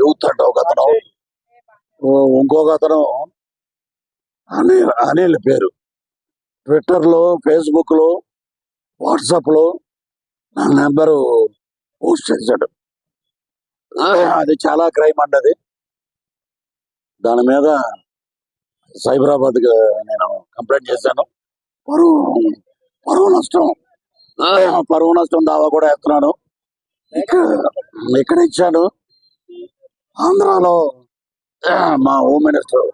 Youth అంట ఒక అతను. ఇంకొక అతను. అనిల్ అనిల్ పేరు. ట్విట్టర్లో ఫేస్బుక్లో వాట్సాప్లో నా నెంబరు పోస్ట్ చేశాడు. అది చాలా క్రైమ్ అండి అది. దాని మీద సైబరాబాద్ నేను కంప్లైంట్ చేశాను. పరువు పరువు నష్టం. పరువు నష్టం దావా కూడా వేస్తున్నాను ఇక్కడ ఇక్కడ ఇచ్చాను ఆంధ్రాలో మా హోమ్ మినిస్టర్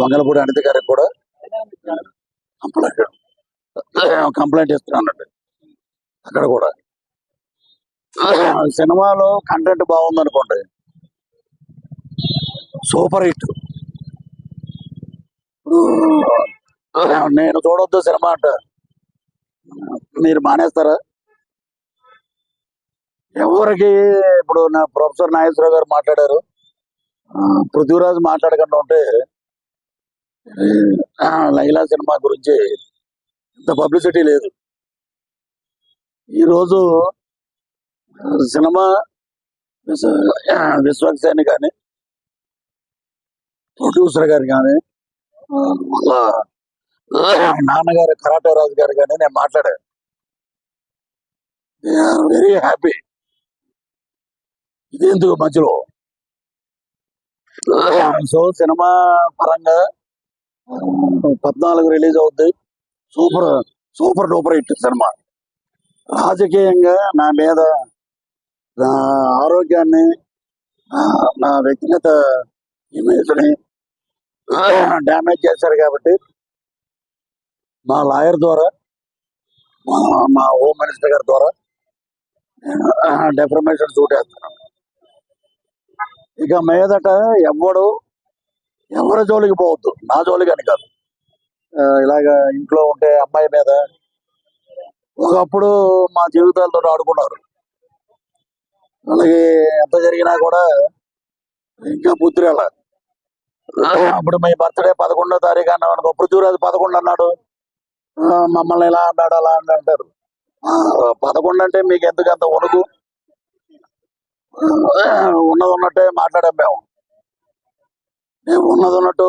వంగలపూడి అనిత గారికి కూడా కంప్లైంట్ కంప్లైంట్ ఇస్తున్నానండి. అక్కడ కూడా. సినిమాలో కంటెంట్ బాగుంది అనుకోండి సూపర్ హిట్. నేను చూడొద్దు సినిమా అంట. మీరు మానేస్తారా? ఎవరికి ఇప్పుడు నా ప్రొఫెసర్ నాగేశ్వరరావు గారు మాట్లాడారు. ఆ, పృథ్వీరాజ్ మాట్లాడకుండా ఉంటే ఆ, లైలా సినిమా గురించి ఇంత పబ్లిసిటీ లేదు. ఈరోజు సినిమా విశ్వ- విశ్వక్సేని కానీ ప్రొడ్యూసర్ గారు కానీ వాళ్ళ నాన్నగారు కరాటే రాజు గారు కానీ నేను మాట్లాడాను. దే ఆర్ వెరీ హ్యాపీ ఇది ఎందుకు మధ్యలో సో సినిమా పరంగా పద్నాలుగు రిలీజ్ అవుద్ది. సూపర్ సూపర్ డూపర్ హిట్ సినిమా. రాజకీయంగా నా మీద నా ఆరోగ్యాన్ని నా వ్యక్తిగత ఇమేజ్ని డ్యామేజ్ చేశారు కాబట్టి మా లాయర్ ద్వారా మా హోమ్ మినిస్టర్ గారి ద్వారా డెఫర్మేషన్ సూట్ వేస్తున్నాను ఇక మీదట ఎవడు ఎవరి జోలికి పోవద్దు. నా జోలికి అని కాదు. ఇలాగ ఇంట్లో ఉంటే అమ్మాయి మీద ఒకప్పుడు మా జీవితాలతో ఆడుకున్నారు. అలాగే ఎంత జరిగినా కూడా ఇంకా బుద్ధి రాల. అప్పుడు మీ బర్త్డే పదకొండో తారీఖు అన్నాం అనుకో పృథ్వీరాజు పదకొండు అన్నాడు. ఆ, మమ్మల్ని ఇలా అన్నాడు అలా అంటారు. ఆ, పదకొండు అంటే మీకు ఎందుకు అంత వణుకు? ఉన్నది ఉన్నట్టే మాట్లాడాం మేము. మేము ఉన్నది ఉన్నట్టు